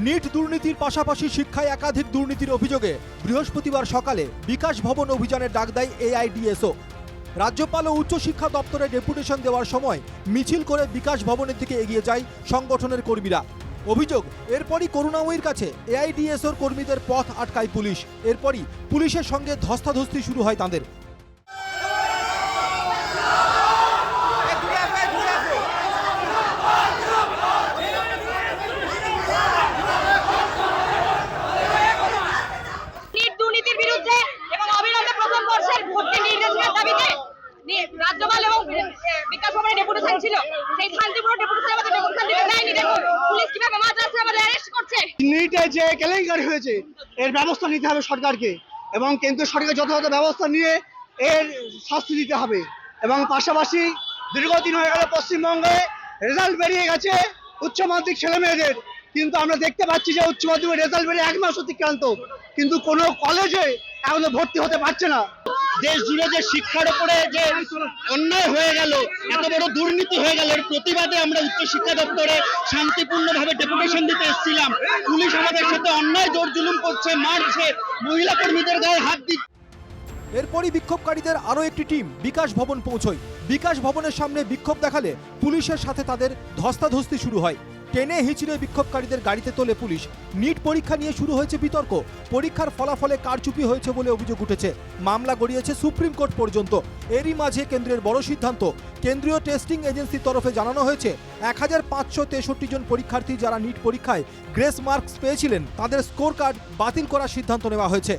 NEET দুর্নীতির পাশাপাশি শিক্ষায় একাধিক দুর্নীতির অভিযোগে বৃহস্পতিবার সকালে বিকাশ ভবন অভিযানের ডাক দেয় এআইডিএসও। রাজ্যপাল ও উচ্চশিক্ষা দপ্তরে ডেপুটেশন দেওয়ার সময় মিছিল করে বিকাশ ভবনের দিকে এগিয়ে যায় সংগঠনের কর্মীরা। অভিযোগ, এরপরই করুণাময়ীর কাছে এআইডিএসওর কর্মীদের পথ আটকায় পুলিশ। এরপরই পুলিশের সঙ্গে ধস্তাধস্তি শুরু হয় তাদের নিট দুর্নীতির বিরুদ্ধে এবং অবিলম্বে প্রথম বর্ষের ভর্তি নির্দেশনার দাবিতে নি- রাজ্যপাল এবং এ, ডেপুটেশন ছিল। সেই আমাদের দেয়নি দেখুন পুলিশ কীভাবে আমাদের অ্যারেস্ট করছে? নিটে যে কেলেঙ্কারি হয়েছে, এর ব্যবস্থা নিতে হবে সরকারকে এবং কেন্দ্র সরকার যথাযথ ব্যবস্থা নিয়ে এর শাস্তি দিতে হবে। এবং পাশাপাশি দীর্ঘদিন হয়ে গেল পশ্চিমবঙ্গে রেজাল্ট বেরিয়ে গেছে উচ্চ মাধ্যমিক ছেলে মেয়েদের কিন্তু আমরা দেখতে পাচ্ছি যে উচ্চ মাধ্যমিক রেজাল্ট বেরিয়ে এক মাস অতিক্রান্ত। কিন্তু কোনো কলেজে এখনও ভর্তি হতে পারছে না। দেশ জুড়ে যে শিক্ষার উপরে যে অন্যায় হয়ে গেল, এত বড় দুর্নীতি হয়ে গেল, এর প্রতিবাদে আমরা উচ্চ শিক্ষা দপ্তরে শান্তিপূর্ণভাবে ডেপুটেশন দিতে এসেছিলাম। পুলিশ আমাদের সাথে অন্যায় জোর জুলুম করছে, মারছে, মহিলা কর্মীদের গায়ে হাত দিচ্ছে। এরপরই বিক্ষোভকারীদের আরও একটি টিম, বিকাশ ভবন পৌঁছয়। বিকাশ ভবনের সামনে বিক্ষোভ দেখালে পুলিশের সাথে তাদের ধস্তাধস্তি শুরু হয়। টেনে হিঁচড়ে বিক্ষোভকারীদের গাড়িতে তোলে পুলিশ। নিট পরীক্ষা নিয়ে শুরু হয়েছে বিতর্ক। পরীক্ষার ফলাফলে কারচুপি হয়েছে বলে অভিযোগ উঠেছে। মামলা গড়িয়েছে সুপ্রিম কোর্ট পর্যন্ত। এরই মাঝে কেন্দ্রের বড় সিদ্ধান্ত। কেন্দ্রীয় টেস্টিং এজেন্সির তরফে জানানো হয়েছে, এক হাজার পাঁচশো তেষট্টি জন পরীক্ষার্থী যারা নিট পরীক্ষায় গ্রেস মার্কস পেয়েছিলেন, তাদের স্কোর কার্ড বাতিল করার সিদ্ধান্ত নেওয়া হয়েছে।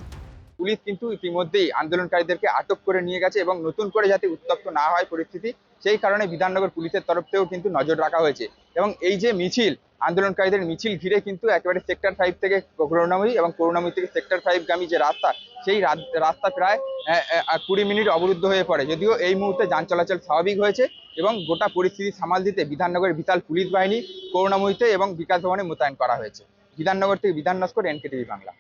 পুলিশ কিন্তু ইতিমধ্যেই আন্দোলনকারীদেরকে আটক করে নিয়ে গেছে এবং নতুন করে যাতে উত্তপ্ত না হয় পরিস্থিতি, সেই কারণে বিধাননগর পুলিশের তরফ থেকেও কিন্তু নজর রাখা হয়েছে। এবং এই যে মিছিল, আন্দোলনকারীদের মিছিল ঘিরে কিন্তু একেবারে সেক্টর ফাইভ থেকে করুণাময়ী এবং করুণাময়ী থেকে সেক্টর ফাইভ গামী যে রাস্তা, সেই রাস্তা প্রায় কুড়ি মিনিট অবরুদ্ধ হয়ে পড়ে। যদিও এই মুহূর্তে যান চলাচল স্বাভাবিক হয়েছে এবং গোটা পরিস্থিতি সামাল দিতে বিধাননগরের বিশাল পুলিশ বাহিনী করুণাময়ীতে এবং বিকাশ ভবনে মোতায়েন করা হয়েছে। বিধাননগর থেকে বিধান নস্কর, এনকেটিভি বাংলা।